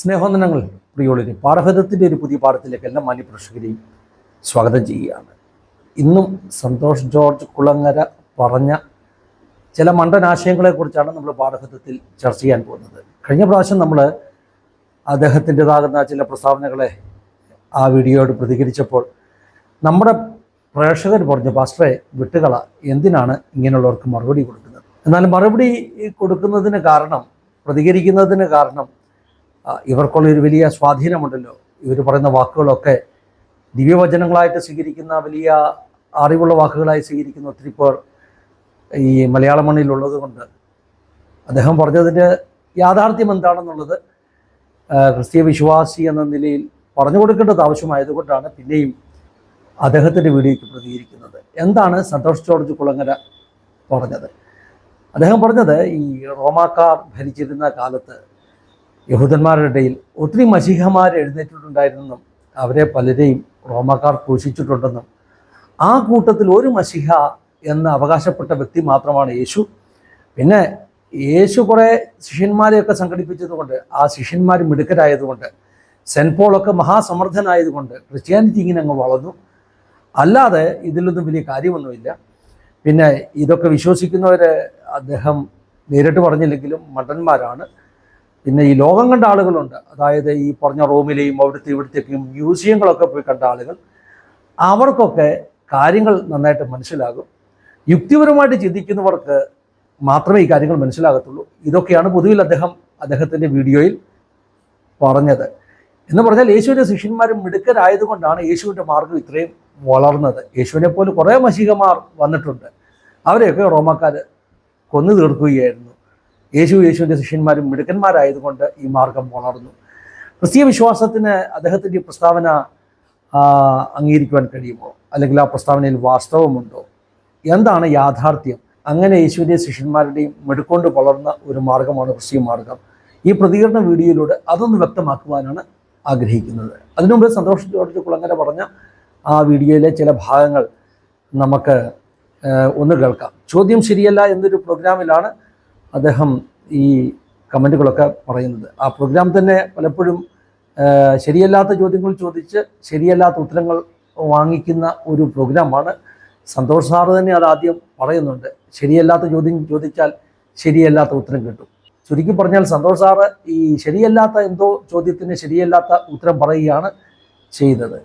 സ്നേഹവന്ദനങ്ങൾ പ്രിയോളിന്. പാഠഭേദത്തിന്റെ ഒരു പുതിയ പാഠത്തിലേക്ക് എല്ലാ മാന്യപ്രേക്ഷകരെയും സ്വാഗതം ചെയ്യുകയാണ്. ഇന്നും സന്തോഷ് ജോർജ് കുളങ്ങര പറഞ്ഞ ചില മണ്ടനാശയങ്ങളെക്കുറിച്ചാണ് നമ്മൾ പാഠഭേദത്തിൽ ചർച്ച ചെയ്യാൻ പോകുന്നത്. കഴിഞ്ഞ പ്രാവശ്യം നമ്മൾ അദ്ദേഹത്തിന്റെതാകുന്ന ചില പ്രസ്താവനകളെ ആ വീഡിയോയോട് പ്രതികരിച്ചപ്പോൾ നമ്മുടെ പ്രേക്ഷകർ പറഞ്ഞു പാസ്റ്ററെ വിട്ടുകള. എന്തിനാണ് ഇങ്ങനെയുള്ളവർക്ക് മറുപടി കൊടുക്കുന്നത്? എന്നാൽ മറുപടി കൊടുക്കുന്നതിന് കാരണം പ്രതികരിക്കുന്നതിന് കാരണം ഇവർക്കുള്ള ഒരു വലിയ സ്വാധീനമുണ്ടല്ലോ. ഇവർ പറയുന്ന വാക്കുകളൊക്കെ ദിവ്യവചനങ്ങളായിട്ട് സ്വീകരിക്കുന്ന വലിയ അറിവുള്ള വാക്കുകളായി സ്വീകരിക്കുന്ന ഒത്തിരി പേർ ഈ മലയാള മണ്ണിലുള്ളത് കൊണ്ട് അദ്ദേഹം പറഞ്ഞതിന്റെ യാഥാർത്ഥ്യം എന്താണെന്നുള്ളത് ക്രിസ്തീയ വിശ്വാസി എന്ന നിലയിൽ പറഞ്ഞു കൊടുക്കേണ്ടത് ആവശ്യമായതുകൊണ്ടാണ് പിന്നെയും അദ്ദേഹത്തിന്റെ വീഡിയോയ്ക്ക് പ്രതികരിക്കുന്നത്. എന്താണ് സന്തോഷ് ജോർജ് കുളങ്ങര പറഞ്ഞത്? അദ്ദേഹം പറഞ്ഞത് ഈ റോമാക്കാർ ഭരിച്ചിരുന്ന കാലത്ത് യഹൂദന്മാരുടെ ഇടയിൽ ഒത്തിരി മസിഹമാർ എഴുന്നേറ്റിട്ടുണ്ടായിരുന്നെന്നും അവരെ പലരെയും റോമാക്കാർ ക്രൂശിച്ചിട്ടുണ്ടെന്നും ആ കൂട്ടത്തിൽ ഒരു മഷിഹ എന്ന് അവകാശപ്പെട്ട വ്യക്തി മാത്രമാണ് യേശു. പിന്നെ യേശു കുറേ ശിഷ്യന്മാരെയൊക്കെ സംഘടിപ്പിച്ചതുകൊണ്ട് ആ ശിഷ്യന്മാർ മിടുക്കരായതുകൊണ്ട് സെന്റ് പോളൊക്കെ മഹാസമർത്ഥനായതുകൊണ്ട് ക്രിസ്ത്യാനിറ്റി ഇങ്ങനെ അങ്ങ് വളർന്നു. അല്ലാതെ ഇതിലൊന്നും വലിയ കാര്യമൊന്നുമില്ല. പിന്നെ ഇതൊക്കെ വിശ്വസിക്കുന്നവർ അദ്ദേഹം നേരിട്ട് പറഞ്ഞില്ലെങ്കിലും മണ്ടന്മാരാണ്. പിന്നെ ഈ ലോകം കണ്ട ആളുകളുണ്ട്. അതായത് ഈ പറഞ്ഞ റോമിലെയും അവിടുത്തെ ഇവിടുത്തേക്കും മ്യൂസിയങ്ങളൊക്കെ പോയി കണ്ട ആളുകൾ അവർക്കൊക്കെ കാര്യങ്ങൾ നന്നായിട്ട് മനസ്സിലാകും. യുക്തിപരമായിട്ട് ചിന്തിക്കുന്നവർക്ക് മാത്രമേ ഈ കാര്യങ്ങൾ മനസ്സിലാകത്തുള്ളൂ. ഇതൊക്കെയാണ് പൊതുവിൽ അദ്ദേഹം അദ്ദേഹത്തിന്റെ വീഡിയോയിൽ പറഞ്ഞത്. എന്ന് പറഞ്ഞാൽ യേശുവിന്റെ ശിഷ്യന്മാരും മിടുക്കരായതുകൊണ്ടാണ് യേശുവിന്റെ മാർഗം ഇത്രയും വളർന്നത്. യേശുവിനെ പോലെ കുറേ മഷികമാർ വന്നിട്ടുണ്ട്. അവരെയൊക്കെ റോമാക്കാർ കൊന്നു തീർക്കുകയായിരുന്നു. യേശു യേശുവിന്റെ ശിഷ്യന്മാരും മിടുക്കന്മാരായതുകൊണ്ട് ഈ മാർഗം വളർന്നു. ക്രിസ്തീയ വിശ്വാസത്തിന് അദ്ദേഹത്തിന്റെ പ്രസ്താവന അംഗീകരിക്കുവാൻ കഴിയുമോ? അല്ലെങ്കിൽ ആ പ്രസ്താവനയിൽ വാസ്തവമുണ്ടോ? എന്താണ് യാഥാർത്ഥ്യം? അങ്ങനെ യേശുവിന്റെ ശിഷ്യന്മാരുടെയും മെടുക്കൊണ്ട് വളർന്ന ഒരു മാർഗമാണ് ക്രിസ്തീയ മാർഗം. ഈ പ്രതികരണ വീഡിയോയിലൂടെ അതൊന്ന് വ്യക്തമാക്കുവാനാണ് ആഗ്രഹിക്കുന്നത്. അതിനുമുമ്പ് സന്തോഷത്തോടെ കുളങ്ങര പറഞ്ഞ ആ വീഡിയോയിലെ ചില ഭാഗങ്ങൾ നമുക്ക് ഒന്ന് കേൾക്കാം. ചോദ്യം ശരിയല്ല എന്നൊരു പ്രോഗ്രാമിലാണ് അദ്ദേഹം ഈ കമന്റുകളൊക്കെ പറയുന്നത്. ആ പ്രോഗ്രാം തന്നെ പലപ്പോഴും ശരിയല്ലാത്ത ചോദ്യങ്ങൾ ചോദിച്ച് ശരിയല്ലാത്ത ഉത്തരങ്ങൾ വാങ്ങിക്കുന്ന ഒരു പ്രോഗ്രാമാണ് സന്തോഷ് സാറ് തന്നെ അത് ആദ്യം പറയുന്നുണ്ട്. ശരിയല്ലാത്ത ചോദ്യം ചോദിച്ചാൽ ശരിയല്ലാത്ത ഉത്തരം കിട്ടും. ചുരുക്കി പറഞ്ഞാൽ സന്തോഷ് സാറ് ഈ ശരിയല്ലാത്ത എന്തോ ചോദ്യത്തിന് ശരിയല്ലാത്ത ഉത്തരം പറയുകയാണ് ചെയ്തത്.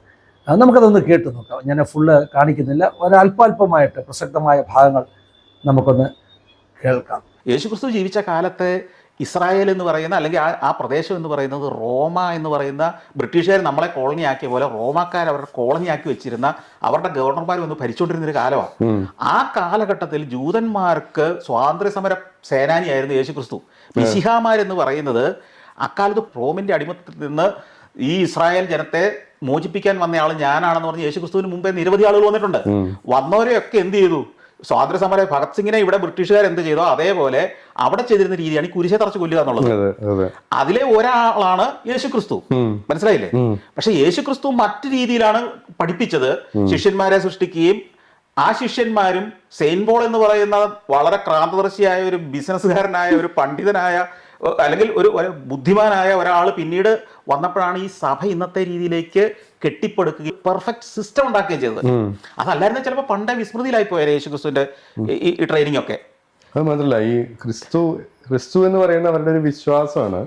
നമുക്കതൊന്ന് കേട്ടു നോക്കാം. ഞാൻ ഫുള്ള് കാണിക്കുന്നില്ല. ഒരല്പാൽപമായിട്ട് പ്രസക്തമായ ഭാഗങ്ങൾ നമുക്കൊന്ന് കേൾക്കാം. യേശുക്രിസ്തു ജീവിച്ച കാലത്തെ ഇസ്രായേൽ എന്ന് പറയുന്ന അല്ലെങ്കിൽ ആ ആ പ്രദേശം എന്ന് പറയുന്നത് റോമ എന്ന് പറയുന്ന ബ്രിട്ടീഷുകാർ നമ്മളെ കോളനി ആക്കിയ പോലെ റോമാക്കാർ അവരുടെ കോളനി ആക്കി വെച്ചിരുന്ന അവരുടെ ഗവർണർമാർ വന്ന് ഭരിച്ചുകൊണ്ടിരുന്ന ഒരു കാലമാണ്. ആ കാലഘട്ടത്തിൽ ജൂതന്മാർക്ക് സ്വാതന്ത്ര്യ സമര സേനാനിയായിരുന്നു യേശുക്രിസ്തു. മിശിഹാമാരെന്ന് പറയുന്നത് അക്കാലത്ത് റോമിന്റെ അടിമത്തത്തിൽ നിന്ന് ഈ ഇസ്രായേൽ ജനത്തെ മോചിപ്പിക്കാൻ വന്നയാൾ ഞാനാണെന്ന് പറഞ്ഞ് യേശുക്രിസ്തുവിന് മുമ്പേ നിരവധി ആളുകൾ വന്നിട്ടുണ്ട്. വന്നവരെയൊക്കെ എന്ത് ചെയ്തു? സ്വാതന്ത്ര്യ സമര ഭഗത് സിംഗിനെ ഇവിടെ ബ്രിട്ടീഷുകാർ എന്ത് ചെയ്തോ അതേപോലെ അവിടെ ചെയ്തിരുന്ന രീതിയാണ് ഈ കുരിശെ തറച്ച് കൊല്ലുക എന്നുള്ളത്. അതെ അതെ. അതിലെ ഒരാളാണ് യേശു ക്രിസ്തു മനസ്സിലായില്ലേ? പക്ഷെ യേശു ക്രിസ്തു മറ്റു രീതിയിലാണ് പഠിപ്പിച്ചത്. ശിഷ്യന്മാരെ സൃഷ്ടിക്കുകയും ആ ശിഷ്യന്മാരും സെയിൻ പോൾ എന്ന് പറയുന്ന വളരെ ക്രാന്തദർശിയായ ഒരു ബിസിനസ്സുകാരനായ ഒരു പണ്ഡിതനായ അല്ലെങ്കിൽ ഒരു ബുദ്ധിമാനായ ഒരാൾ പിന്നീട് വന്നപ്പോഴാണ് ഈ സഭ ഇന്നത്തെ രീതിയിലേക്ക് കെട്ടിപ്പടുക്കുകയും പെർഫെക്റ്റ് സിസ്റ്റം ഉണ്ടാക്കുകയും ചെയ്തത്. അതല്ലായിരുന്നു ചിലപ്പോൾ പണ്ടേ വിസ്മൃതിയിലായി പോയാൽ യേശുക്രിസ്തുവിന്റെ ക്രിസ്തുവിന്റെ ഈ ട്രെയിനിങ് ഒക്കെ അത് മാത്രല്ല ഈ ക്രിസ്തു ക്രിസ്തു എന്ന് പറയുന്ന അവരുടെ ഒരു വിശ്വാസമാണ്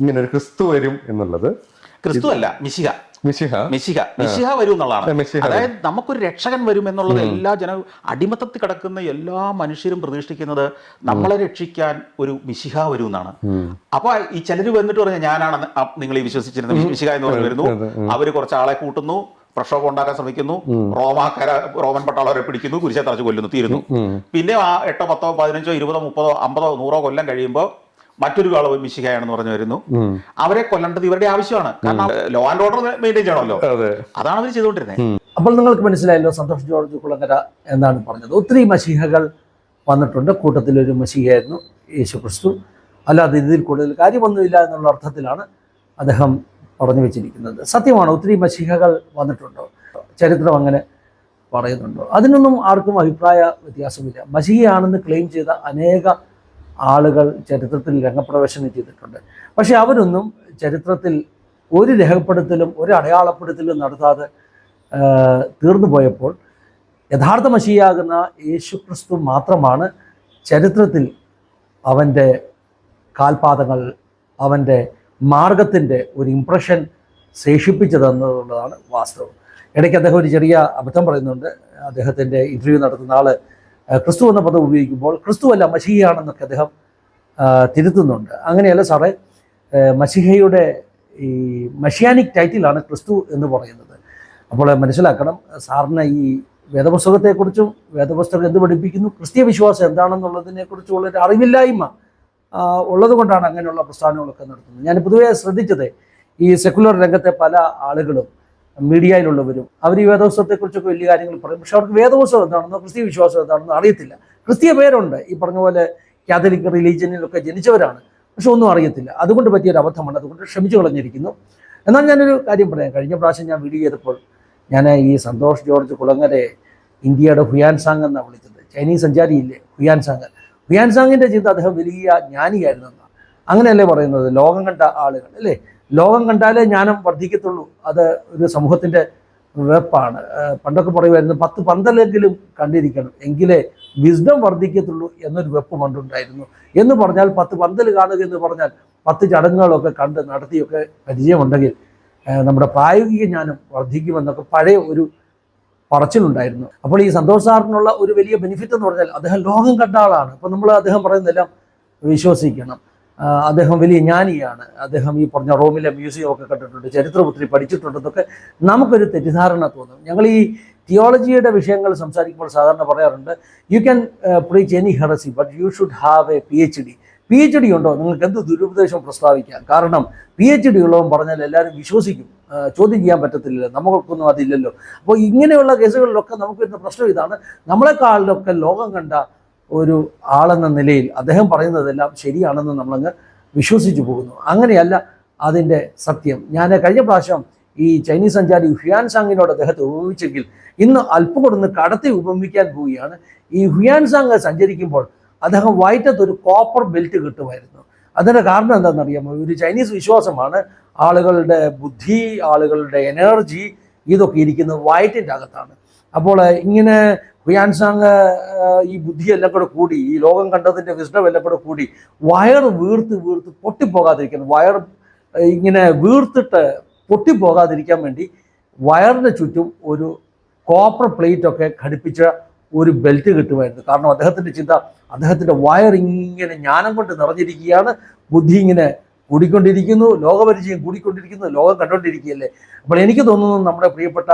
ഇങ്ങനെ ഒരു ക്രിസ്തു വരും എന്നുള്ളത്. ക്രിസ്തു അല്ല മിശിഹ? മിശിഹ. വരും. എന്നുള്ളതാണ് അതായത് നമുക്കൊരു രക്ഷകൻ വരും എന്നുള്ളത് എല്ലാ ജന അടിമത്തത്തിൽ കിടക്കുന്ന എല്ലാ മനുഷ്യരും പ്രതീക്ഷിക്കുന്നത് നമ്മളെ രക്ഷിക്കാൻ ഒരു മിശിഹ വരും എന്നാണ് അപ്പൊ ഈ ചിലര് വന്നിട്ട് പറഞ്ഞ ഞാനാണ് നിങ്ങൾ ഈ വിശ്വസിച്ചിരുന്ന മിശിഹ എന്ന് പറഞ്ഞു വരുന്നു. അവർ കുറച്ച് ആളെ കൂട്ടുന്നു പ്രക്ഷോഭം ഉണ്ടാക്കാൻ ശ്രമിക്കുന്നു റോമാക്കാര റോമൻ പട്ടാളവരെ പിടിക്കുന്നു കുരിശെ തറച്ച് കൊല്ലുന്നു തീരുന്നു. പിന്നെ ആ എട്ടോ പത്തോ പതിനഞ്ചോ ഇരുപതോ മുപ്പതോ അമ്പതോ നൂറോ കൊല്ലം കഴിയുമ്പോൾ മറ്റൊരു കളവ് മിശിഹയാണെന്ന് പറഞ്ഞു വരുന്നു. അവരെ കൊല്ലേണ്ടത് ഇവരുടെ ആവശ്യമാണ്. കാരണം ലോ ആൻഡ് ഓർഡർ മെയിന്റെയിൻ ചെയ്യണമല്ലോ. അതെ. അതാണ് അവർ ചെയ്തുകൊണ്ടിരുന്നത് അപ്പോൾ നിങ്ങൾക്ക് മനസ്സിലായല്ലോ സന്തോഷ് ജോർജ് കുളങ്ങര എന്നാണ് പറഞ്ഞത്. ഒത്തിരി മഷീഹകൾ വന്നിട്ടുണ്ട്. കൂട്ടത്തിലൊരു മഷീഹയായിരുന്നു യേശു ക്രിസ്തു അല്ലാതെ ഇതിൽ കൂടുതൽ കാര്യമൊന്നുമില്ല എന്നുള്ള അർത്ഥത്തിലാണ് അദ്ദേഹം പറഞ്ഞു വെച്ചിരിക്കുന്നത്. സത്യമാണ് ഒത്തിരി മഷീഹകൾ വന്നിട്ടുണ്ടോ? ചരിത്രം അങ്ങനെ പറയുന്നുണ്ടോ? അതിനൊന്നും ആർക്കും അഭിപ്രായ വ്യത്യാസമില്ല. മഷീഹയാണെന്ന് ക്ലെയിം ചെയ്ത അനേക ആളുകൾ ചരിത്രത്തിൽ രംഗപ്രവേശനം ചെയ്തിട്ടുണ്ട്. പക്ഷേ അവരൊന്നും ചരിത്രത്തിൽ ഒരു രേഖപ്പെടുത്തലും ഒരു അടയാളപ്പെടുത്തലും നടത്താതെ തീർന്നു പോയപ്പോൾ യഥാർത്ഥ മഷിയാകുന്ന യേശു ക്രിസ്തു മാത്രമാണ് ചരിത്രത്തിൽ അവന്റെ കാൽപാദങ്ങൾ അവന്റെ മാർഗത്തിന്റെ ഒരു ഇംപ്രഷൻ ശേഷിപ്പിച്ചതെന്നുള്ളതാണ് വാസ്തവം. ഇടയ്ക്ക് അദ്ദേഹം ഒരു ചെറിയ അബദ്ധം പറയുന്നുണ്ട്. അദ്ദേഹത്തിന്റെ ഇന്റർവ്യൂ നടത്തുന്ന ആൾ ക്രിസ്തു എന്ന പദം ഉപയോഗിക്കുമ്പോൾ ക്രിസ്തു അല്ല മഷിഹയാണെന്നൊക്കെ അദ്ദേഹം തിരുത്തുന്നുണ്ട്. അങ്ങനെയല്ല സാറേ മഷിഹയുടെ ഈ മഷിയാനിക് ടൈറ്റിലാണ് ക്രിസ്തു എന്ന് പറയുന്നത്. അപ്പോൾ മനസ്സിലാക്കണം സാറിന് ഈ വേദപുസ്തകത്തെക്കുറിച്ചും വേദപുസ്തകം എന്ത് പഠിപ്പിക്കുന്നു ക്രിസ്തീയ വിശ്വാസം എന്താണെന്നുള്ളതിനെക്കുറിച്ചുള്ള ഒരു അറിവില്ലായ്മ ഉള്ളത് കൊണ്ടാണ് അങ്ങനെയുള്ള പ്രസ്ഥാനങ്ങളൊക്കെ നടത്തുന്നത്. ഞാൻ പൊതുവെ ശ്രദ്ധിച്ചത് ഈ സെക്കുലർ രംഗത്തെ പല ആളുകളും മീഡിയയിലുള്ളവരും അവർ ഈ വേദോത്സവത്തെക്കുറിച്ചൊക്കെ വലിയ കാര്യങ്ങൾ പറയും. പക്ഷെ അവർക്ക് വേദോത്സവം എന്താണെന്നോ ക്രിസ്തീയ വിശ്വാസം എന്താണെന്നോ അറിയത്തില്ല. ക്രിസ്തീയ പേരുണ്ട്. ഈ പറഞ്ഞ പോലെ കാത്തലിക് റിലീജിയനിലൊക്കെ ജനിച്ചവരാണ്. പക്ഷെ ഒന്നും അറിയത്തില്ല. അതുകൊണ്ട് പറ്റിയൊരു അബദ്ധമാണ്. അതുകൊണ്ട് ക്ഷമിച്ചു കളഞ്ഞിരിക്കുന്നു. എന്നാൽ ഞാനൊരു കാര്യം പറയാം. കഴിഞ്ഞ പ്രാവശ്യം ഞാൻ വീഡിയോ ചെയ്തപ്പോൾ ഞാൻ ഈ സന്തോഷ് ജോർജ് കുളങ്ങരെ ഇന്ത്യയുടെ ഹുയാൻ സാങ് എന്നാണ് വിളിച്ചത്. Chinese സഞ്ചാരിയില്ലേ ഹുയാൻ San. ഹുയാൻ സാങ്ങിന്റെ ചിന്ത അദ്ദേഹം വലിയ ജ്ഞാനിയായിരുന്നു എന്നാണ് അങ്ങനെയല്ലേ പറയുന്നത്? ലോകം കണ്ട ആളുകൾ അല്ലേ? ലോകം കണ്ടാലേ ജ്ഞാനം വർദ്ധിക്കത്തുള്ളൂ. അത് ഒരു സമൂഹത്തിന്റെ വെപ്പാണ്. പണ്ടൊക്കെ പറയുമായിരുന്നു പത്ത് പന്തലെങ്കിലും കണ്ടിരിക്കണം. എങ്കിലേ വിസ്ഡം വർദ്ധിക്കത്തുള്ളൂ എന്നൊരു വെപ്പ് പണ്ടുണ്ടായിരുന്നു. എന്ന് പറഞ്ഞാൽ പത്ത് പന്തൽ കാണുക എന്ന് പറഞ്ഞാൽ പത്ത് ചടങ്ങുകളൊക്കെ കണ്ട് നടത്തിയൊക്കെ പരിചയമുണ്ടെങ്കിൽ നമ്മുടെ പ്രായോഗിക ജ്ഞാനം വർദ്ധിക്കുമെന്നൊക്കെ പഴയ ഒരു പറച്ചിലുണ്ടായിരുന്നു. അപ്പോൾ ഈ സന്തോഷ് സാറിനുള്ള ഒരു വലിയ ബെനിഫിറ്റ് എന്ന് പറഞ്ഞാൽ അദ്ദേഹം ലോകം കണ്ട ആളാണ്. അപ്പോൾ നമ്മൾ അദ്ദേഹം പറയുന്നതെല്ലാം വിശ്വസിക്കണം. അദ്ദേഹം വലിയ ജ്ഞാനിയാണ്. അദ്ദേഹം ഈ പറഞ്ഞ റോമിലെ മ്യൂസിയം ഒക്കെ കണ്ടിട്ടുണ്ട് ചരിത്രം ഒത്തിരി പഠിച്ചിട്ടുണ്ടെന്നൊക്കെ നമുക്കൊരു തെറ്റിദ്ധാരണ തോന്നും. ഞങ്ങൾ ഈ തിയോളജിയുടെ വിഷയങ്ങൾ സംസാരിക്കുമ്പോൾ സാധാരണ പറയാറുണ്ട് you can preach any heresy but you should have a P H D P H D ഉണ്ടോ? നിങ്ങൾക്ക് എന്ത് ദുരുപദേശം പ്രസ്താവിക്കാം? കാരണം പി എച്ച് ഡി ഉള്ളവൻ പറഞ്ഞാൽ എല്ലാവരും വിശ്വസിക്കും. ചോദ്യം ചെയ്യാൻ പറ്റത്തില്ല നമുക്കൊന്നും അതില്ലല്ലോ. അപ്പോൾ ഇങ്ങനെയുള്ള കേസുകളിലൊക്കെ നമുക്ക് വരുന്ന പ്രശ്നം ഇതാണ്. നമ്മളെക്കാളിലൊക്കെ ലോകം കണ്ട ഒരു ആളെന്ന നിലയിൽ അദ്ദേഹം പറയുന്നതെല്ലാം ശരിയാണെന്ന് നമ്മളങ്ങ് വിശ്വസിച്ചു പോകുന്നു. അങ്ങനെയല്ല അതിന്റെ സത്യം. ഞാൻ കഴിഞ്ഞ പ്രാവശ്യം ഈ ചൈനീസ് സഞ്ചാരി ഹുയാൻ സാങ്ങിനോട് അദ്ദേഹത്തെ ഉപമിച്ചെങ്കിൽ ഇന്ന് അല്പം കൊടുന്ന് കടത്തി ഉപമിക്കാൻ പോവുകയാണ്. ഈ ഹുയാൻ സാങ് സഞ്ചരിക്കുമ്പോൾ അദ്ദേഹം വയറ്റത്ത് ഒരു കോപ്പർ ബെൽറ്റ് കിട്ടുമായിരുന്നു. അതിന്റെ കാരണം എന്താണെന്നറിയാമോ? ഒരു ചൈനീസ് വിശ്വാസമാണ്. ആളുകളുടെ ബുദ്ധി ആളുകളുടെ എനർജി ഇതൊക്കെ ഇരിക്കുന്നത് വയറ്റിന്റെ അകത്താണ്. അപ്പോൾ ഇങ്ങനെ ഹുയാൻസാങ് ഈ ബുദ്ധിയെല്ലാം കൂടെ കൂടി ഈ ലോകം കണ്ടതിന്റെ വിസ്ഡം എല്ലാം കൂടെ കൂടി വയർ വീർത്ത് വീർത്ത് പൊട്ടിപ്പോകാതിരിക്കാൻ വയർ ഇങ്ങനെ വീർത്തിട്ട് പൊട്ടിപ്പോകാതിരിക്കാൻ വേണ്ടി വയറിന് ചുറ്റും ഒരു കോപ്പർ പ്ലേറ്റ് ഒക്കെ ഘടിപ്പിച്ച ഒരു ബെൽറ്റ് കിട്ടുമായിരുന്നു. കാരണം അദ്ദേഹത്തിന്റെ ചിന്ത അദ്ദേഹത്തിന്റെ വയർ ഇങ്ങനെ ജ്ഞാനം കൊണ്ട് നിറഞ്ഞിരിക്കുകയാണ്. ബുദ്ധി ഇങ്ങനെ കൂടിക്കൊണ്ടിരിക്കുന്നു ലോകപരിചയം കൂടിക്കൊണ്ടിരിക്കുന്നു ലോകം കണ്ടുകൊണ്ടിരിക്കുകയല്ലേ? അപ്പോൾ എനിക്ക് തോന്നുന്നു നമ്മുടെ പ്രിയപ്പെട്ട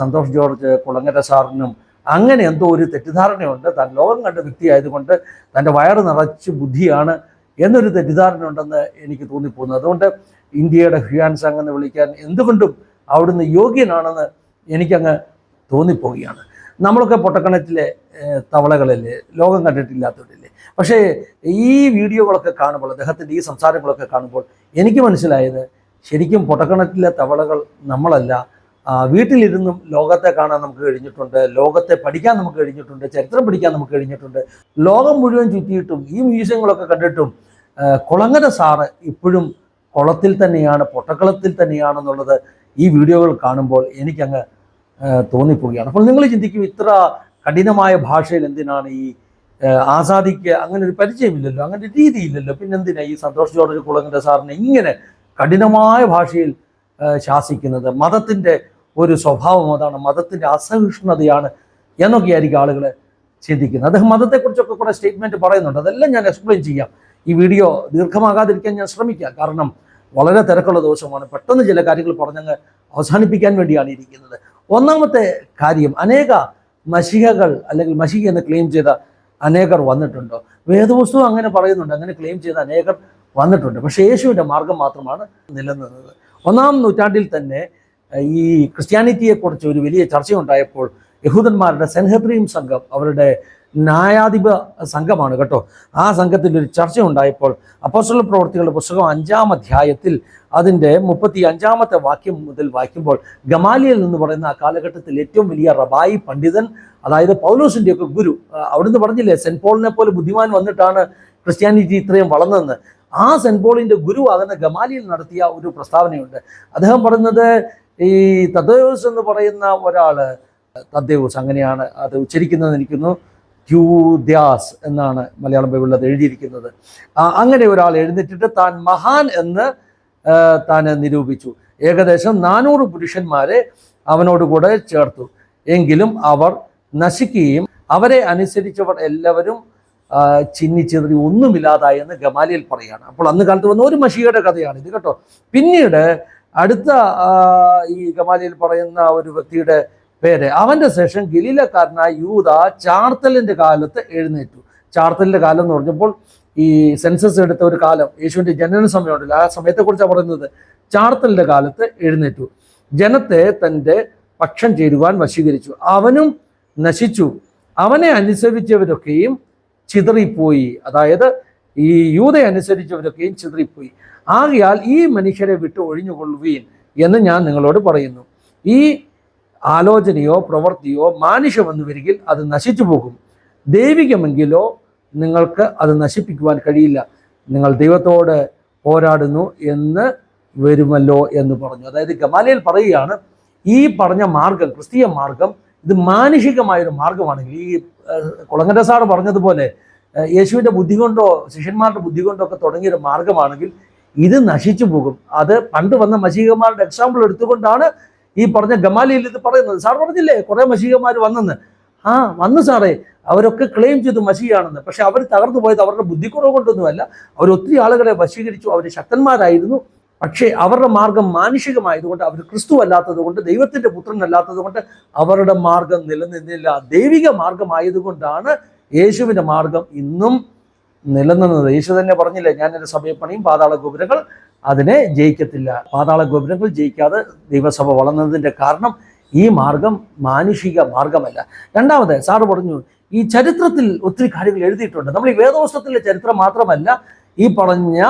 സന്തോഷ് ജോർജ് കുളങ്ങര സാറിനും അങ്ങനെ എന്തോ ഒരു തെറ്റിദ്ധാരണയുണ്ട്. താൻ ലോകം കണ്ട വ്യക്തിയായതുകൊണ്ട് തന്റെ വയറ് നിറച്ച് ബുദ്ധിയാണ് എന്നൊരു തെറ്റിദ്ധാരണ ഉണ്ടെന്ന് എനിക്ക് തോന്നിപ്പോകുന്നു. അതുകൊണ്ട് ഇന്ത്യയുടെ ഹ്യുയാൻ സാങ് എന്ന് വിളിക്കാൻ എന്തുകൊണ്ടും അവിടുന്ന് യോഗ്യനാണെന്ന് എനിക്കങ്ങ് തോന്നിപ്പോവുകയാണ് നമ്മളൊക്കെ പൊട്ടക്കണറ്റിലെ തവളകളല്ലേ ലോകം കണ്ടിട്ടില്ലാത്തവരില്ലേ? പക്ഷേ ഈ വീഡിയോകളൊക്കെ കാണുമ്പോൾ അദ്ദേഹത്തിന്റെ ഈ സംസാരങ്ങളൊക്കെ കാണുമ്പോൾ എനിക്ക് മനസ്സിലായത് ശരിക്കും പൊട്ടക്കണറ്റിലെ തവളകൾ നമ്മളല്ല വീട്ടിലിരുന്നും ലോകത്തെ കാണാൻ നമുക്ക് കഴിഞ്ഞിട്ടുണ്ട് ലോകത്തെ പഠിക്കാൻ നമുക്ക് കഴിഞ്ഞിട്ടുണ്ട് ചരിത്രം പഠിക്കാൻ നമുക്ക് കഴിഞ്ഞിട്ടുണ്ട്. ലോകം മുഴുവൻ ചുറ്റിയിട്ടും ഈ മ്യൂസിയങ്ങളൊക്കെ കണ്ടിട്ടും കുളങ്ങര സാറ് ഇപ്പോഴും കുളത്തിൽ തന്നെയാണ് പൊട്ടക്കുളത്തിൽ തന്നെയാണെന്നുള്ളത് ഈ വീഡിയോകൾ കാണുമ്പോൾ എനിക്കങ്ങ് തോന്നിപ്പോവുകയാണ്. അപ്പോൾ നിങ്ങൾ ചിന്തിക്കും ഇത്ര കഠിനമായ ഭാഷയിൽ എന്തിനാണ് ഈ ആസാദിക്ക് അങ്ങനെ ഒരു പരിചയമില്ലല്ലോ അങ്ങനെ ഒരു രീതിയില്ലല്ലോ പിന്നെന്തിനാ ഈ സന്തോഷ് ജോർജ് കുളങ്ങര സാറിനെ ഇങ്ങനെ കഠിനമായ ഭാഷയിൽ ശാസിക്കുന്നത്? മതത്തിന്റെ ഒരു സ്വഭാവം അതാണ് മതത്തിന്റെ അസഹിഷ്ണുതയാണ് എന്നൊക്കെയായിരിക്കും ആളുകൾ ചിന്തിക്കുന്നത്. അദ്ദേഹം മതത്തെക്കുറിച്ചൊക്കെ കൂടെ സ്റ്റേറ്റ്മെന്റ് പറയുന്നുണ്ട്. അതെല്ലാം ഞാൻ എക്സ്പ്ലെയിൻ ചെയ്യാം. ഈ വീഡിയോ ദീർഘമാകാതിരിക്കാൻ ഞാൻ ശ്രമിക്കാം. കാരണം വളരെ തിരക്കുള്ള ദിവസമാണ്. പെട്ടെന്ന് ചില കാര്യങ്ങൾ പറഞ്ഞങ്ങ് അവസാനിപ്പിക്കാൻ വേണ്ടിയാണ് ഇരിക്കുന്നത്. ഒന്നാമത്തെ കാര്യം അനേക മഷികകൾ അല്ലെങ്കിൽ മഷിക എന്ന് ക്ലെയിം ചെയ്ത അനേകർ വന്നിട്ടുണ്ടോ. വേദപുസ്തകം അങ്ങനെ പറയുന്നുണ്ട്. അങ്ങനെ ക്ലെയിം ചെയ്ത അനേകർ വന്നിട്ടുണ്ട്. പക്ഷേ യേശുവിന്റെ മാർഗം മാത്രമാണ് നിലനിന്നത്. ഒന്നാം നൂറ്റാണ്ടിൽ തന്നെ ഈ ക്രിസ്ത്യാനിറ്റിയെക്കുറിച്ച് ഒരു വലിയ ചർച്ചയുണ്ടായപ്പോൾ യഹൂദന്മാരുടെ സെൻഹദ്രീം സംഘം അവരുടെ ന്യായാധിപ സംഘമാണ് കേട്ടോ. ആ സംഘത്തിന്റെ ഒരു ചർച്ച ഉണ്ടായപ്പോൾ അപ്പോസ്തല പ്രവർത്തികളുടെ പുസ്തകം അഞ്ചാം അധ്യായത്തിൽ അതിന്റെ മുപ്പത്തി അഞ്ചാമത്തെ വാക്യം മുതൽ വായിക്കുമ്പോൾ ഗമാലിയൽ എന്ന് പറയുന്ന ആ കാലഘട്ടത്തിൽ ഏറ്റവും വലിയ റബായി പണ്ഡിതൻ അതായത് പൗലോസിന്റെയൊക്കെ ഗുരു അവിടുന്ന് പറഞ്ഞില്ലേ സെന്റ് പോളിനെ പോലെ ബുദ്ധിമാൻ വന്നിട്ടാണ് ക്രിസ്ത്യാനിറ്റി ഇത്രയും വളർന്നതെന്ന്. ആ സെന്റ് പോളിന്റെ ഗുരുവാകുന്ന ഗമാലിയിൽ നടത്തിയ ഒരു പ്രസ്താവനയുണ്ട്. അദ്ദേഹം പറയുന്നത് ഈ തദ്ദേവസ് എന്ന് പറയുന്ന ഒരാൾ തദ്ദേവസ് അങ്ങനെയാണ് അത് ഉച്ചരിക്കുന്നത് എനിക്കുന്നു. ദ്യൂദ്യാസ് എന്നാണ് മലയാളം ബൈബിളിൽ അത് എഴുതിയിരിക്കുന്നത് അങ്ങനെ ഒരാൾ എഴുന്നേറ്റിട്ട് താൻ മഹാൻ എന്ന് താൻ നിരൂപിച്ചു. ഏകദേശം നാനൂറ് പുരുഷന്മാരെ അവനോട് കൂടെ ചേർത്തു. എങ്കിലും അവർ നശിക്കുകയും അവരെ അനുസരിച്ചവർ എല്ലാവരും ആ, ചിന്നിച്ചിതറി ഒന്നുമില്ലാതായി എന്ന് ഗമാലിയിൽ പറയാണ്. അപ്പോൾ അന്ന് കാലത്ത് വന്ന ഒരു മഷിയുടെ കഥയാണ് ഇത് കേട്ടോ. പിന്നീട് അടുത്ത ഈ ഗമാലിയിൽ പറയുന്ന ഒരു വ്യക്തിയുടെ പേര്. അവന്റെ ശേഷം ഗലീലക്കാരനായ യൂത ചാർത്തലിന്റെ കാലത്ത് എഴുന്നേറ്റു. ചാർത്തലിന്റെ കാലം എന്ന് പറഞ്ഞപ്പോൾ ഈ സെൻസസ് എടുത്ത ഒരു കാലം. യേശുവിന്റെ ജനന സമയമുണ്ടല്ലോ. ആ സമയത്തെക്കുറിച്ചാണ് പറയുന്നത്. ചാർത്തലിന്റെ കാലത്ത് എഴുന്നേറ്റു. ജനത്തെ തന്റെ പക്ഷം ചേരുവാൻ വശീകരിച്ചു. അവനും നശിച്ചു. അവനെ അനുസരിച്ചവരൊക്കെയും ചിതറിപ്പോയി. അതായത് ഈ യൂത അനുസരിച്ചവരൊക്കെയും ചിതറിപ്പോയി. ആകയാൽ ഈ മനുഷ്യരെ വിട്ട് ഒഴിഞ്ഞുകൊള്ളുവീൻ എന്ന് ഞാൻ നിങ്ങളോട് പറയുന്നു. ഈ ആലോചനയോ പ്രവൃത്തിയോ മാനുഷ്യമെന്ന് വരികിൽ അത് നശിച്ചു പോകും. ദൈവികമെങ്കിലോ നിങ്ങൾക്ക് അത് നശിപ്പിക്കുവാൻ കഴിയില്ല. നിങ്ങൾ ദൈവത്തോട് പോരാടുന്നു എന്ന് വരുമല്ലോ എന്ന് പറഞ്ഞു. അതായത് ഗമാലയിൽ പറയുകയാണ് ഈ പറഞ്ഞ മാർഗം ക്രിസ്തീയ മാർഗം ഇത് മാനുഷികമായൊരു മാർഗമാണെങ്കിൽ ഈ കുളങ്ങര പറഞ്ഞതുപോലെ യേശുവിന്റെ ബുദ്ധി കൊണ്ടോ ശിഷ്യന്മാരുടെ ബുദ്ധി കൊണ്ടോ ഒക്കെ തുടങ്ങിയൊരു മാർഗമാണെങ്കിൽ ഇത് നശിച്ചു പോകും. അത് പണ്ട് വന്ന മഷീകന്മാരുടെ എക്സാമ്പിൾ എടുത്തുകൊണ്ടാണ് ഈ പറഞ്ഞ ഗമാലിയിൽ ഇത് പറയുന്നത്. സാർ പറഞ്ഞില്ലേ കുറേ മഷീകന്മാർ വന്നെന്ന്. ആ വന്നു സാറേ. അവരൊക്കെ ക്ലെയിം ചെയ്തു മഷിയാണെന്ന് പക്ഷെ അവർ തകർന്നു പോയത് അവരുടെ ബുദ്ധിക്കുറവ് കൊണ്ടൊന്നുമല്ല അവർ ഒത്തിരി ആളുകളെ വശീകരിച്ചു. അവർ ശക്തന്മാരായിരുന്നു. പക്ഷേ അവരുടെ മാർഗം മാനുഷികമായതുകൊണ്ട് അവർ ക്രിസ്തു ദൈവത്തിന്റെ പുത്രനല്ലാത്തത് കൊണ്ട് അവരുടെ മാർഗം നിലനിന്നില്ല. ദൈവിക മാർഗമായതുകൊണ്ടാണ് യേശുവിന്റെ മാർഗം ഇന്നും നിലനിന്നത്. യേശു തന്നെ പറഞ്ഞില്ലേ ഞാൻ എന്റെ സഭയെ പണിയും പാതാള ഗോപുരങ്ങൾ അതിനെ ജയിക്കത്തില്ല. പാതാള ഗോപുരങ്ങൾ ജയിക്കാതെ ദൈവസഭ വളർന്നതിന്റെ കാരണം ഈ മാർഗം മാനുഷിക മാർഗമല്ല. രണ്ടാമത് സാറ് പറഞ്ഞു ഈ ചരിത്രത്തിൽ ഒത്തിരി കാര്യങ്ങൾ എഴുതിയിട്ടുണ്ട്. നമ്മൾ ഈ വേദവസ്ത്രത്തിലെ ചരിത്രം മാത്രമല്ല ഈ പറഞ്ഞ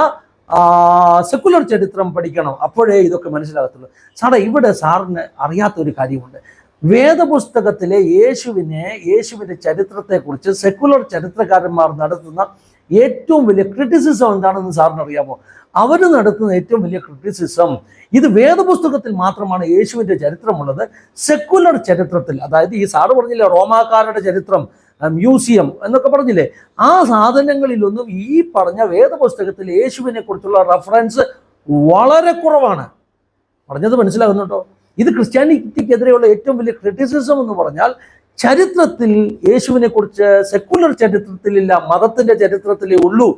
സെക്കുലർ ചരിത്രം പഠിക്കണം. അപ്പോഴേ ഇതൊക്കെ മനസ്സിലാകത്തുള്ളൂ. സാറേ ഇവിടെ സാറിന് അറിയാത്ത ഒരു കാര്യമുണ്ട്. വേദപുസ്തകത്തിലെ യേശുവിനെ യേശുവിന്റെ ചരിത്രത്തെക്കുറിച്ച് സെക്കുലർ ചരിത്രകാരന്മാർ നടത്തുന്ന ഏറ്റവും വലിയ ക്രിറ്റിസിസം എന്താണെന്ന് സാറിന് അറിയാമോ? അവർ നടത്തുന്ന ഏറ്റവും വലിയ ക്രിറ്റിസിസം ഇത് വേദപുസ്തകത്തിൽ മാത്രമാണ് യേശുവിന്റെ ചരിത്രമുള്ളത്. സെക്കുലർ ചരിത്രത്തിൽ അതായത് ഈ സാറ് പറഞ്ഞില്ലേ റോമാക്കാരുടെ ചരിത്രം മ്യൂസിയം എന്നൊക്കെ പറഞ്ഞില്ലേ? ആ സാധനങ്ങളിലൊന്നും ഈ പറഞ്ഞ വേദപുസ്തകത്തിൽ യേശുവിനെ കുറിച്ചുള്ള റെഫറൻസ് വളരെ കുറവാണ്. പറഞ്ഞത് മനസ്സിലാകുന്നുണ്ടോ? ഇത് ക്രിസ്ത്യാനിറ്റിക്കെതിരെയുള്ള ഏറ്റവും വലിയ ക്രിറ്റിസിസം എന്ന് പറഞ്ഞാൽ ചരിത്രത്തിൽ യേശുവിനെ കുറിച്ച് സെക്കുലർ ചരിത്രത്തിലില്ല മതത്തിന്റെ ചരിത്രത്തിലേ ഉള്ളൂ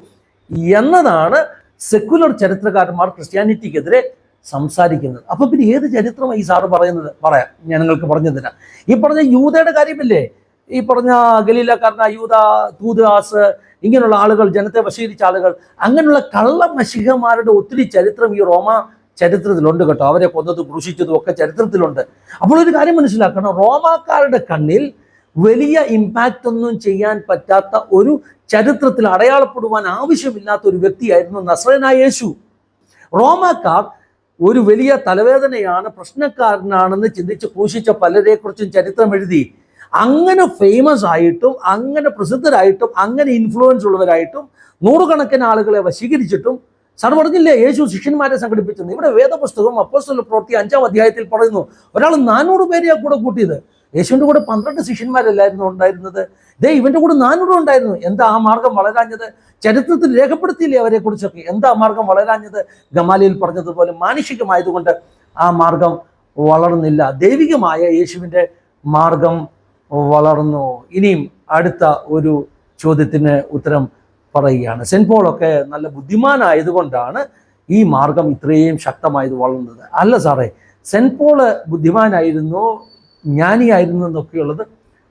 എന്നതാണ് സെക്കുലർ ചരിത്രകാരന്മാർ ക്രിസ്ത്യാനിറ്റിക്കെതിരെ സംസാരിക്കുന്നത്. അപ്പൊ പിന്നെ ഏത് ചരിത്രമാണ് ഈ സാറ് പറയുന്നത്? പറയാം. ഞാൻ നിങ്ങൾക്ക് പറഞ്ഞു തരാം ഈ പറഞ്ഞ യൂതയുടെ കാര്യമില്ലേ? ഈ പറഞ്ഞ ഗലീലക്കാരന യൂത തൂദാസ് ഇങ്ങനെയുള്ള ആളുകൾ ജനത്തെ വശീകരിച്ച ആളുകൾ അങ്ങനെയുള്ള കള്ളമശിഹമാരുടെ ഒത്തിരി ചരിത്രം ഈ റോമ ചരിത്രത്തിലുണ്ട് കേട്ടോ. അവരെ കൊന്നതും ക്രൂശിച്ചതും ഒക്കെ ചരിത്രത്തിലുണ്ട്. അപ്പോൾ ഒരു കാര്യം മനസ്സിലാക്കണം. റോമാക്കാരുടെ കണ്ണിൽ വലിയ ഇമ്പാക്റ്റ് ഒന്നും ചെയ്യാൻ പറ്റാത്ത ഒരു ചരിത്രത്തിൽ അടയാളപ്പെടുവാൻ ആവശ്യമില്ലാത്ത ഒരു വ്യക്തിയായിരുന്നു നസ്രനായ യേശു. റോമാക്കാർ ഒരു വലിയ തലവേദനയാണ് പ്രശ്നക്കാരനാണെന്ന് ചിന്തിച്ച് ക്രൂശിച്ച പലരെക്കുറിച്ചും ചരിത്രം എഴുതി. അങ്ങനെ ഫേമസ് ആയിട്ടും അങ്ങനെ പ്രസിദ്ധരായിട്ടും അങ്ങനെ ഇൻഫ്ലുവൻസ് ഉള്ളവരായിട്ടും നൂറുകണക്കിന് ആളുകളെ വശീകരിച്ചിട്ടും സാർ പറഞ്ഞില്ലേ യേശു ശിഷ്യന്മാരെ സംഘടിപ്പിച്ചത് ഇവിടെ വേദപുസ്തകം അപ്പോസ്തല പ്രവൃത്തി അഞ്ചാം അധ്യായത്തിൽ പറയുന്നു ഒരാൾ നാനൂറ് പേരെയാണ് കൂടെ കൂട്ടിയത്. യേശുവിന്റെ കൂടെ പന്ത്രണ്ട് ശിഷ്യന്മാരല്ലായിരുന്നു ഉണ്ടായിരുന്നത്. ദേ ഇവന്റെ കൂടെ നാനൂറ് ഉണ്ടായിരുന്നു. എന്താ ആ മാർഗം വളരാഞ്ഞത്? ചരിത്രത്തിൽ രേഖപ്പെടുത്തിയില്ലേ അവരെ കുറിച്ചൊക്കെ? എന്താ മാർഗം വളരാഞ്ഞത്? ഗമാലിയിൽ പറഞ്ഞതുപോലെ മാനുഷികമായതുകൊണ്ട് ആ മാർഗം വളർന്നില്ല. ദൈവികമായ യേശുവിന്റെ മാർഗം വളർന്നു. ഇനിയും അടുത്ത ഒരു ചോദ്യത്തിന് ഉത്തരം പറയുകയാണ്. സെന്റ് പോളൊക്കെ നല്ല ബുദ്ധിമാനായതുകൊണ്ടാണ് ഈ മാർഗം ഇത്രയും ശക്തമായത് വളർന്നത്. അല്ല സാറേ സെന്റ് പോൾ ബുദ്ധിമാനായിരുന്നു ജ്ഞാനിയായിരുന്നു എന്നൊക്കെയുള്ളത്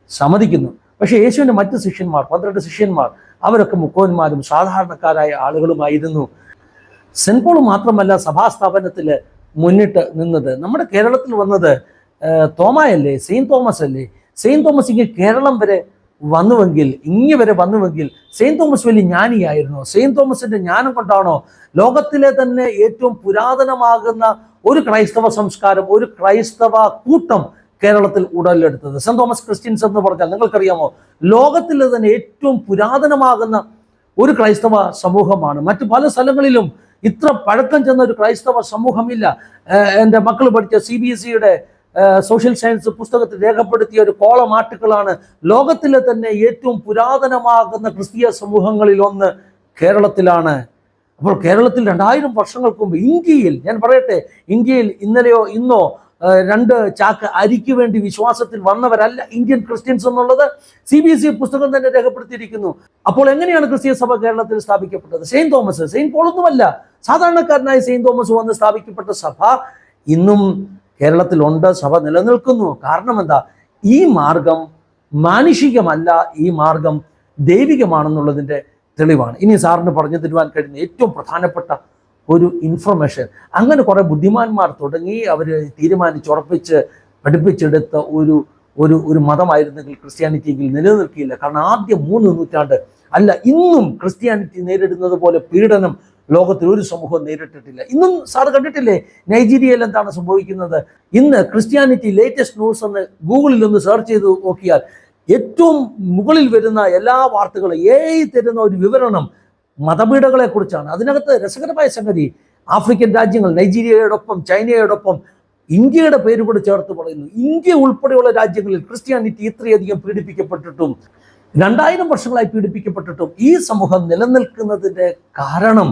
സമ്മതിക്കുന്നു. പക്ഷേ യേശുവിന്റെ മറ്റ് ശിഷ്യന്മാർ പന്ത്രണ്ട് ശിഷ്യന്മാർ അവരൊക്കെ മുക്കോന്മാരും സാധാരണക്കാരായ ആളുകളുമായിരുന്നു. സെന്റ് പോൾ മാത്രമല്ല സഭാസ്ഥാപനത്തിൽ മുന്നിട്ട് നിന്നത്. നമ്മുടെ കേരളത്തിൽ വന്നത് തോമയല്ലേ സെയിന്റ് തോമസ് അല്ലേ സെയിന്റ് തോമസ് ഇങ്ങനെ കേരളം വരെ വന്നുവെങ്കിൽ ഇങ്ങി വരെ വന്നുവെങ്കിൽ സെയിൻ തോമസ് വലിയ ജ്ഞാനിയായിരുന്നു? സെയിൻ തോമസിന്റെ ജ്ഞാനം കൊണ്ടാണോ ലോകത്തിലെ തന്നെ ഏറ്റവും പുരാതനമാകുന്ന ഒരു ക്രൈസ്തവ സംസ്കാരം ഒരു ക്രൈസ്തവ കൂട്ടം കേരളത്തിൽ ഉടലെടുത്തത്? സെന്റ് തോമസ് ക്രിസ്ത്യൻസ് എന്ന് പറഞ്ഞാൽ നിങ്ങൾക്കറിയാമോ? ലോകത്തിലെ തന്നെ ഏറ്റവും പുരാതനമാകുന്ന ഒരു ക്രൈസ്തവ സമൂഹമാണ്. മറ്റു പല സ്ഥലങ്ങളിലും ഇത്ര പഴക്കം ചെന്ന ഒരു ക്രൈസ്തവ സമൂഹമില്ല. എന്റെ മക്കൾ പഠിച്ച സി ബി എസ് സിയുടെ സോഷ്യൽ സയൻസ് പുസ്തകത്തിൽ രേഖപ്പെടുത്തിയ ഒരു കോളം ആർട്ടിക്കിളാണ് ലോകത്തിലെ തന്നെ ഏറ്റവും പുരാതനമാകുന്ന ക്രിസ്തീയ സമൂഹങ്ങളിൽ ഒന്ന് കേരളത്തിലാണ്. അപ്പോൾ കേരളത്തിൽ രണ്ടായിരം വർഷങ്ങൾക്ക് മുമ്പ് ഇന്ത്യയിൽ ഞാൻ പറയട്ടെ ഇന്ത്യയിൽ ഇന്നലെയോ ഇന്നോ രണ്ട് ചാക്ക് അരിക്ക് വേണ്ടി വിശ്വാസത്തിൽ വന്നവരല്ല ഇന്ത്യൻ ക്രിസ്ത്യൻസ് എന്നുള്ളത് സി ബി എസ് ഇ പുസ്തകം തന്നെ രേഖപ്പെടുത്തിയിരിക്കുന്നു. അപ്പോൾ എങ്ങനെയാണ് ക്രിസ്തീയ സഭ കേരളത്തിൽ സ്ഥാപിക്കപ്പെട്ടത്? സെയിന്റ് തോമസ് സെയിന്റ് പോളൊന്നുമല്ല സാധാരണക്കാരനായ സെയിന്റ് തോമസ് വന്ന് സ്ഥാപിക്കപ്പെട്ട സഭ ഇന്നും കേരളത്തിലുണ്ട് സഭ നിലനിൽക്കുന്നു. കാരണം എന്താ? ഈ മാർഗം മാനുഷികമല്ല ഈ മാർഗം ദൈവികമാണെന്നുള്ളതിന്റെ തെളിവാണ്. ഇനി സാറിന് പറഞ്ഞു തരുവാൻ കഴിയുന്ന ഏറ്റവും പ്രധാനപ്പെട്ട ഒരു ഇൻഫർമേഷൻ അങ്ങനെ കുറേ ബുദ്ധിമാന്മാർ തുടങ്ങി അവർ തീരുമാനിച്ചുറപ്പിച്ച് പഠിപ്പിച്ചെടുത്ത ഒരു ഒരു ഒരു മതമായിരുന്നെങ്കിൽ ക്രിസ്ത്യാനിറ്റിയെങ്കിൽ നിലനിൽക്കില്ല. കാരണം ആദ്യ മൂന്ന് നൂറ്റാണ്ട് അല്ല ഇന്നും ക്രിസ്ത്യാനിറ്റി നേരിടുന്നത് പോലെ പീഡനം ലോകത്തിൽ ഒരു സമൂഹം നേരിട്ടിട്ടില്ല. ഇന്നും സാർ കണ്ടിട്ടില്ലേ? നൈജീരിയയിൽ എന്താണ് സംഭവിക്കുന്നത്? ഇന്ന് ക്രിസ്ത്യാനിറ്റി ലേറ്റസ്റ്റ് ന്യൂസ് എന്ന് ഗൂഗിളിൽ ഒന്ന് സെർച്ച് ചെയ്ത് നോക്കിയാൽ ഏറ്റവും മുകളിൽ വരുന്ന എല്ലാ വാർത്തകളും എ തരുന്ന ഒരു വിവരണം മതപീഠകളെ കുറിച്ചാണ്. അതിനകത്ത് രസകരമായ സംഗതി ആഫ്രിക്കൻ രാജ്യങ്ങൾ നൈജീരിയയോടൊപ്പം ചൈനയോടൊപ്പം ഇന്ത്യയുടെ പേര് കൂടെ ചേർത്ത് പറയുന്നു. ഇന്ത്യ ഉൾപ്പെടെയുള്ള രാജ്യങ്ങളിൽ ക്രിസ്ത്യാനിറ്റി ഇത്രയധികം പീഡിപ്പിക്കപ്പെട്ടിട്ടും രണ്ടായിരം വർഷങ്ങളായി പീഡിപ്പിക്കപ്പെട്ടിട്ടും ഈ സമൂഹം നിലനിൽക്കുന്നതിന്റെ കാരണം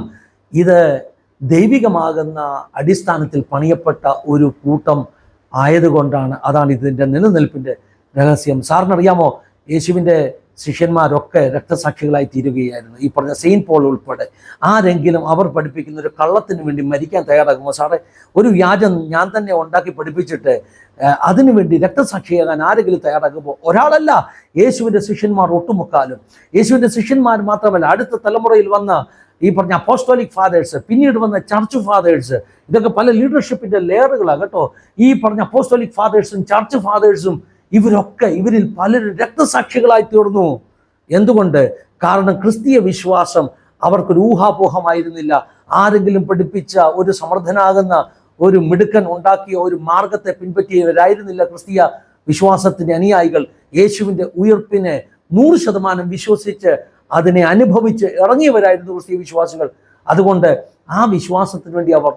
ഇത് ദൈവികമാകുന്ന അടിസ്ഥാനത്തിൽ പണിയപ്പെട്ട ഒരു കൂട്ടം ആയതുകൊണ്ടാണ് അതാണ് ഇതിന്റെ നിലനിൽപ്പിന്റെ രഹസ്യം. സാറിനറിയാമോ യേശുവിന്റെ ശിഷ്യന്മാരൊക്കെ രക്തസാക്ഷികളായി തീരുകയായിരുന്നു. ഈ പറഞ്ഞ സെയിൻ പോൾ ഉൾപ്പെടെ ആരെങ്കിലും അവർ പഠിപ്പിക്കുന്ന ഒരു കള്ളത്തിന് വേണ്ടി മരിക്കാൻ തയ്യാറാകുമ്പോൾ സാറേ ഒരു വ്യാജം ഞാൻ തന്നെ ഉണ്ടാക്കി പഠിപ്പിച്ചിട്ട് അതിനുവേണ്ടി രക്തസാക്ഷിയാകാൻ ആരെങ്കിലും തയ്യാറാകുമ്പോൾ ഒരാളല്ല യേശുവിന്റെ ശിഷ്യന്മാർ ഒട്ടുമുക്കാലും. യേശുവിന്റെ ശിഷ്യന്മാർ മാത്രമല്ല അടുത്ത തലമുറയിൽ വന്ന ഈ പറഞ്ഞ അപ്പോസ്റ്റോലിക് ഫാദേഴ്സ് പിന്നീട് വന്ന ചർച്ച് ഫാദേഴ്സ് ഇതൊക്കെ പല ലീഡർഷിപ്പിന്റെ ലെയറുകളാണ് കേട്ടോ. ഈ പറഞ്ഞ അപ്പോസ്റ്റോലിക് ഫാദേഴ്സും ചർച്ച് ഫാദേഴ്സും ഇവരൊക്കെ ഇവരിൽ പലരും രക്തസാക്ഷികളായി തീർന്നു. എന്തുകൊണ്ട്? കാരണം ക്രിസ്തീയ വിശ്വാസം അവർക്കൊരു ഊഹാപോഹമായിരുന്നില്ല. ആരെങ്കിലും പഠിപ്പിച്ച ഒരു സമർത്ഥനാകുന്ന ഒരു മിടുക്കൻ ഉണ്ടാക്കിയ ഒരു മാർഗത്തെ പിൻപറ്റിയവരായിരുന്നില്ല ക്രിസ്തീയ വിശ്വാസത്തിന്റെ അനുയായികൾ. യേശുവിന്റെ ഉയർപ്പിനെ നൂറ് ശതമാനം വിശ്വസിച്ച് അതിനെ അനുഭവിച്ച് ഇറങ്ങിയവരായിരുന്നു ക്രിസ്തീയ വിശ്വാസികൾ. അതുകൊണ്ട് ആ വിശ്വാസത്തിന് വേണ്ടി അവർ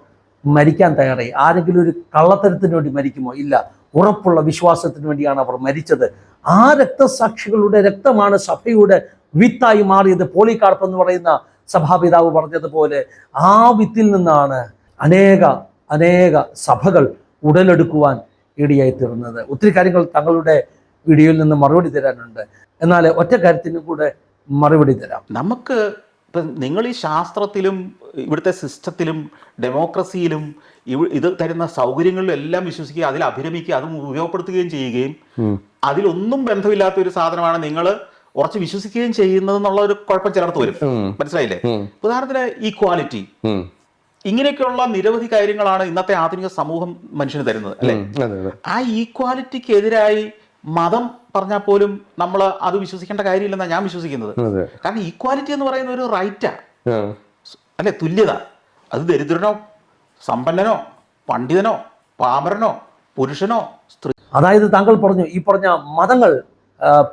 മരിക്കാൻ തയ്യാറായി. ആരെങ്കിലും ഒരു കള്ളത്തരത്തിന് വേണ്ടി മരിക്കുമോ? ഇല്ല. ഉറപ്പുള്ള വിശ്വാസത്തിന് വേണ്ടിയാണ് അവർ മരിച്ചത്. ആ രക്തസാക്ഷികളുടെ രക്തമാണ് സഭയുടെ വിത്തായി മാറിയത്. പോളികാർപ്പ് എന്ന് പറയുന്ന സഭാപിതാവ് പറഞ്ഞതുപോലെ ആ വിത്തിൽ നിന്നാണ് അനേക അനേക സഭകൾ ഉടലെടുക്കുവാൻ ഇടിയായി തീർന്നത് ഒത്തിരി കാര്യങ്ങൾ തങ്ങളുടെ വീഡിയോയിൽ നിന്ന് മറുപടി തരാനുണ്ട്. എന്നാൽ ഒറ്റ കാര്യത്തിന് കൂടെ മറുപടി തരാം. നമുക്ക് ഇപ്പം നിങ്ങൾ ഈ ശാസ്ത്രത്തിലും ഇവിടുത്തെ സിസ്റ്റത്തിലും ഡെമോക്രസിയിലും ഇവ ഇത് തരുന്ന സൗകര്യങ്ങളിലും എല്ലാം വിശ്വസിക്കുക അതിൽ അഭിരമിക്കുക അതും ഉപയോഗപ്പെടുത്തുകയും ചെയ്യുകയും. അതിലൊന്നും ബന്ധമില്ലാത്ത ഒരു സാധനമാണ് നിങ്ങൾ ഉറച്ച് വിശ്വസിക്കുകയും ചെയ്യുന്നത് എന്നുള്ള ഒരു കുഴപ്പം ചിലർത്ത് വരും. മനസ്സിലായില്ലേ? ഉദാഹരണത്തിന് ഈക്വാലിറ്റി. ഇങ്ങനെയൊക്കെയുള്ള നിരവധി കാര്യങ്ങളാണ് ഇന്നത്തെ ആധുനിക സമൂഹം മനുഷ്യന് തരുന്നത് അല്ലെ? ആ ഈക്വാലിറ്റിക്കെതിരായി മതം പറഞ്ഞാൽ പോലും നമ്മൾ അത് വിശ്വസിക്കേണ്ട കാര്യമില്ലെന്നാണ് ഞാൻ വിശ്വസിക്കുന്നത്. കാരണം ഈക്വാലിറ്റി എന്ന് പറയുന്ന ഒരു റൈറ്റാ ആ. അല്ലെ തുല്യത. അത് ദരിദ്രനോ സമ്പന്നനോ പണ്ഡിതനോ പാമരനോ പുരുഷനോ സ്ത്രീ അതായത് താങ്കൾ പറഞ്ഞു ഈ പറഞ്ഞ മതങ്ങൾ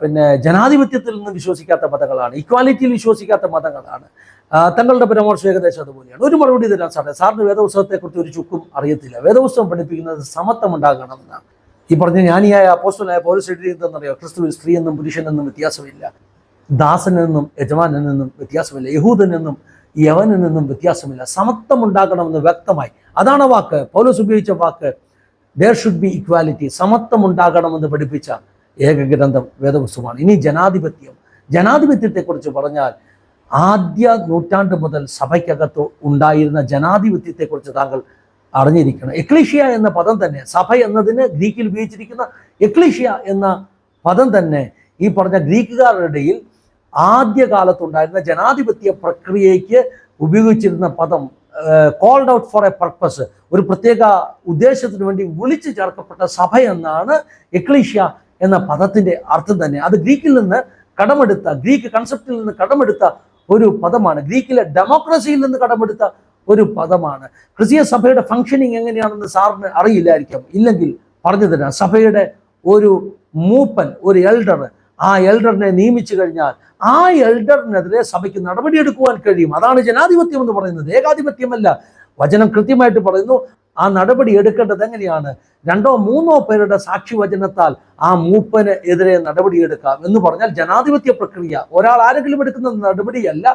പിന്നെ ജനാധിപത്യത്തിൽ നിന്ന് വിശ്വസിക്കാത്ത മതങ്ങളാണ് ഈക്വാലിറ്റിയിൽ വിശ്വസിക്കാത്ത മതങ്ങളാണ്. തങ്ങളുടെ പരാമർശം ഏകദേശം അതുപോലെയാണ്. ഒരു മറുപടി തരാൻ സാറേ സാറിന് വേദപുസ്തകത്തെക്കുറിച്ച് ഒരു ചുക്കും അറിയത്തില്ല. വേദപുസ്തകം പഠിപ്പിക്കുന്നത് സമത്വം ഉണ്ടാകണമെന്നാണ്. ഈ പറഞ്ഞ ജ്ഞാനിയായ അപ്പോസ്റ്റലായ പൗരസ് എഴുതിയതെന്നറിയോ? ക്രിസ്തുവിൽ സ്ത്രീ എന്നും പുരുഷനെന്നും വ്യത്യാസമില്ല. ദാസനെന്നും യജമാനെന്നും വ്യത്യാസമില്ല. യഹൂദനെന്നും യവനിൽ നിന്നും വ്യത്യാസമില്ല. സമത്വം ഉണ്ടാക്കണമെന്ന് വ്യക്തമായി. അതാണ് വാക്ക്. പൗലോസ് ഉപയോഗിച്ച വാക്ക് ദർ ഷുഡ് ബി ഇക്വാലിറ്റി സമത്വം ഉണ്ടാകണമെന്ന് പഠിപ്പിച്ച ഏക ഗ്രന്ഥം വേദപുസ്തകമാണ്. ഇനി ജനാധിപത്യം. ജനാധിപത്യത്തെക്കുറിച്ച് പറഞ്ഞാൽ ആദ്യ നൂറ്റാണ്ട് മുതൽ സഭയ്ക്കകത്ത് ഉണ്ടായിരുന്ന ജനാധിപത്യത്തെക്കുറിച്ച് താങ്കൾ അറിഞ്ഞിരിക്കണം. എക്ലീഷ്യ എന്ന പദം തന്നെ സഭ എന്നതിന് ഗ്രീക്കിൽ ഉപയോഗിച്ചിരിക്കുന്ന എക്ലീഷ്യ എന്ന പദം തന്നെ ഈ പറഞ്ഞ ഗ്രീക്കുകാരുടെ ഇടയിൽ ആദ്യകാലത്തുണ്ടായിരുന്ന ജനാധിപത്യ പ്രക്രിയയ്ക്ക് ഉപയോഗിച്ചിരുന്ന പദം called out for a purpose ഒരു പ്രത്യേക ഉദ്ദേശത്തിന് വേണ്ടി വിളിച്ചു ചേർക്കപ്പെട്ട സഭ എന്നാണ് എക്ലീഷ്യ എന്ന പദത്തിന്റെ അർത്ഥം തന്നെ. അത് ഗ്രീക്കിൽ നിന്ന് കടമെടുത്ത ഗ്രീക്ക് കൺസെപ്റ്റിൽ നിന്ന് കടമെടുത്ത ഒരു പദമാണ്. ഗ്രീക്കിലെ ഡെമോക്രസിയിൽ നിന്ന് കടമെടുത്ത ഒരു പദമാണ്. ക്രിസ്തീയ സഭയുടെ ഫങ്ഷനിങ് എങ്ങനെയാണെന്ന് സാറിന് അറിയില്ലായിരിക്കാം. ഇല്ലെങ്കിൽ പറഞ്ഞു തരാം. സഭയുടെ ഒരു മൂപ്പൻ ഒരു എൽഡർ ആ എൽഡറിനെ നിയമിച്ചു കഴിഞ്ഞാൽ ആ എൽഡറിനെതിരെ സഭയ്ക്ക് നടപടിയെടുക്കുവാൻ കഴിയും. അതാണ് ജനാധിപത്യം എന്ന് പറയുന്നത്. ഏകാധിപത്യമല്ല. വചനം കൃത്യമായിട്ട് പറയുന്നു. ആ നടപടി എടുക്കേണ്ടത് എങ്ങനെയാണ്? രണ്ടോ മൂന്നോ പേരുടെ സാക്ഷിവചനത്താൽ ആ മൂപ്പന് എതിരെ നടപടിയെടുക്കാം എന്ന് പറഞ്ഞാൽ ജനാധിപത്യ പ്രക്രിയ. ഒരാൾ ആരെങ്കിലും എടുക്കുന്ന നടപടിയല്ല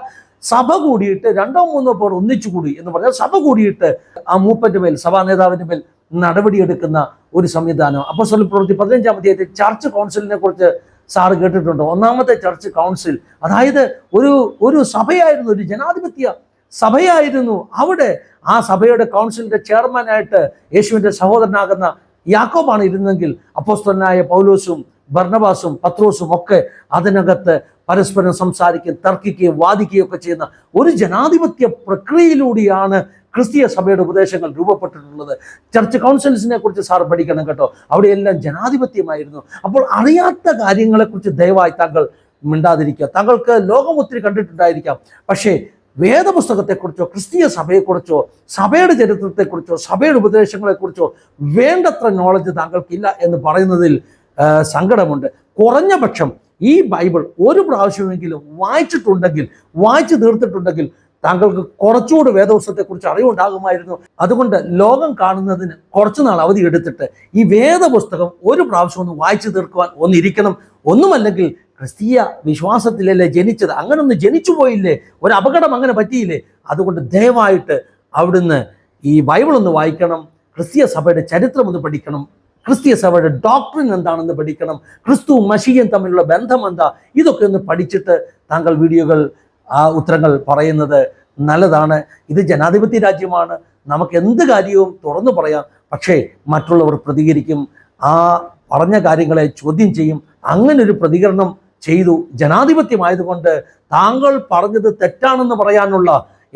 സഭ കൂടിയിട്ട് രണ്ടോ മൂന്നോ പേർ ഒന്നിച്ചു കൂടി എന്ന് പറഞ്ഞാൽ സഭ കൂടിയിട്ട് ആ മൂപ്പന്റെ മേൽ സഭാ നേതാവിന്റെ മേൽ നടപടിയെടുക്കുന്ന ഒരു സംവിധാനം. അപ്പോൾ പ്രവൃത്തി പതിനഞ്ചാം അധ്യായത്തിൽ ചർച്ച് കൗൺസിലിനെ കുറിച്ച് സാറ് കേട്ടിട്ടുണ്ട്. ഒന്നാമത്തെ ചർച്ച് കൗൺസിൽ അതായത് ഒരു ഒരു സഭയായിരുന്നു ഒരു ജനാധിപത്യ സഭയായിരുന്നു. അവിടെ ആ സഭയുടെ കൗൺസിലിന്റെ ചെയർമാനായിട്ട് യേശുവിന്റെ സഹോദരനാകുന്ന യാക്കോബാണ് ഇരുന്നെങ്കിൽ അപ്പോസ്തനായ പൗലോസും ഭർണവാസും പത്രോസും ഒക്കെ അതിനകത്ത് പരസ്പരം സംസാരിക്കുകയും തർക്കിക്കുകയും വാദിക്കുകയും ഒക്കെ ചെയ്യുന്ന ഒരു ജനാധിപത്യ പ്രക്രിയയിലൂടെയാണ് ക്രിസ്തീയ സഭയുടെ ഉപദേശങ്ങൾ രൂപപ്പെട്ടിട്ടുള്ളത്. ചർച്ച് കൗൺസിൽസിനെ കുറിച്ച് സാർ പഠിക്കണം കേട്ടോ. അവിടെയെല്ലാം ജനാധിപത്യമായിരുന്നു. അപ്പോൾ അറിയാത്ത കാര്യങ്ങളെക്കുറിച്ച് ദയവായി താങ്കൾ മിണ്ടാതിരിക്കുക. താങ്കൾക്ക് ലോകം ഒത്തിരി കണ്ടിട്ടുണ്ടായിരിക്കാം. പക്ഷേ വേദപുസ്തകത്തെക്കുറിച്ചോ ക്രിസ്തീയ സഭയെക്കുറിച്ചോ സഭയുടെ ചരിത്രത്തെക്കുറിച്ചോ സഭയുടെ ഉപദേശങ്ങളെക്കുറിച്ചോ വേണ്ടത്ര നോളജ് താങ്കൾക്കില്ല എന്ന് പറയുന്നതിൽ സങ്കടമുണ്ട്. കുറഞ്ഞ പക്ഷം ഈ ബൈബിൾ ഒരു പ്രാവശ്യമെങ്കിലും വായിച്ചിട്ടുണ്ടെങ്കിൽ വായിച്ചു തീർത്തിട്ടുണ്ടെങ്കിൽ താങ്കൾക്ക് കുറച്ചുകൂടി വേദപുസ്തകത്തെക്കുറിച്ച് അറിവുണ്ടാകുമായിരുന്നു. അതുകൊണ്ട് ലോകം കാണുന്നതിന് കുറച്ചു നാൾ അവധി എടുത്തിട്ട് ഈ വേദപുസ്തകം ഒരു പ്രാവശ്യം ഒന്ന് വായിച്ചു തീർക്കുവാൻ ഒന്നിരിക്കണം. ഒന്നുമല്ലെങ്കിൽ ക്രിസ്തീയ വിശ്വാസത്തിലല്ലേ ജനിച്ചത്? അങ്ങനെ ഒന്ന് ജനിച്ചു പോയില്ലേ? ഒരു അപകടം അങ്ങനെ പറ്റിയില്ലേ? അതുകൊണ്ട് ദയവായിട്ട് അവിടുന്ന് ഈ ബൈബിൾ ഒന്ന് വായിക്കണം. ക്രിസ്തീയ സഭയുടെ ചരിത്രം ഒന്ന് പഠിക്കണം. ക്രിസ്തീയ സഭയുടെ ഡോക്ടറിൻ എന്താണെന്ന് പഠിക്കണം. ക്രിസ്തു മഷിയും തമ്മിലുള്ള ബന്ധം എന്താ? ഇതൊക്കെ ഒന്ന് പഠിച്ചിട്ട് താങ്കൾ വീഡിയോകൾ ആ ഉത്തരങ്ങൾ പറയുന്നത് നല്ലതാണ്. ഇത് ജനാധിപത്യ രാജ്യമാണ്. നമുക്ക് എന്ത് കാര്യവും തുറന്നു പറയാം. പക്ഷേ മറ്റുള്ളവർ പ്രതികരിക്കും. ആ പറഞ്ഞ കാര്യങ്ങളെ ചോദ്യം ചെയ്യും. അങ്ങനെ ഒരു പ്രതികരണം ചെയ്തു. ജനാധിപത്യമായതുകൊണ്ട് താങ്കൾ പറഞ്ഞത് തെറ്റാണെന്ന് പറയാനുള്ള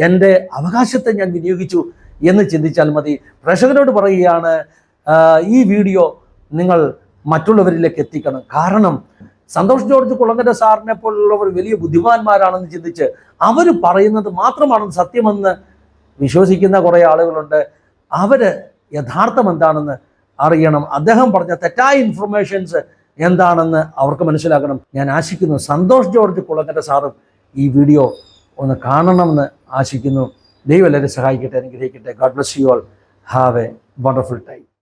എന്റെ അവകാശത്തെ ഞാൻ വിനിയോഗിച്ചു എന്ന് ചിന്തിച്ചാൽ മതി. പ്രേക്ഷകരോട് പറയുകയാണ് ഈ വീഡിയോ നിങ്ങൾ മറ്റുള്ളവരിലേക്ക് എത്തിക്കണം. കാരണം സന്തോഷ് ജോർജ് കുളങ്ങര സാറിനെ പോലുള്ളവർ വലിയ ബുദ്ധിമാന്മാരാണെന്ന് ചിന്തിച്ച് അവർ പറയുന്നത് മാത്രമാണ് സത്യമെന്ന് വിശ്വസിക്കുന്ന കുറേ ആളുകളുണ്ട്. അവർ യഥാർത്ഥം എന്താണെന്ന് അറിയണം. അദ്ദേഹം പറഞ്ഞ തെറ്റായ ഇൻഫർമേഷൻസ് എന്താണെന്ന് അവർക്ക് മനസ്സിലാക്കണം. ഞാൻ ആശിക്കുന്നു. സന്തോഷ് ജോർജ് കുളങ്ങര സാറും ഈ വീഡിയോ ഒന്ന് കാണണമെന്ന് ആശിക്കുന്നു. ദൈവം എല്ലാവരും സഹായിക്കട്ടെ അനുഗ്രഹിക്കട്ടെ. God bless you all have a wonderful time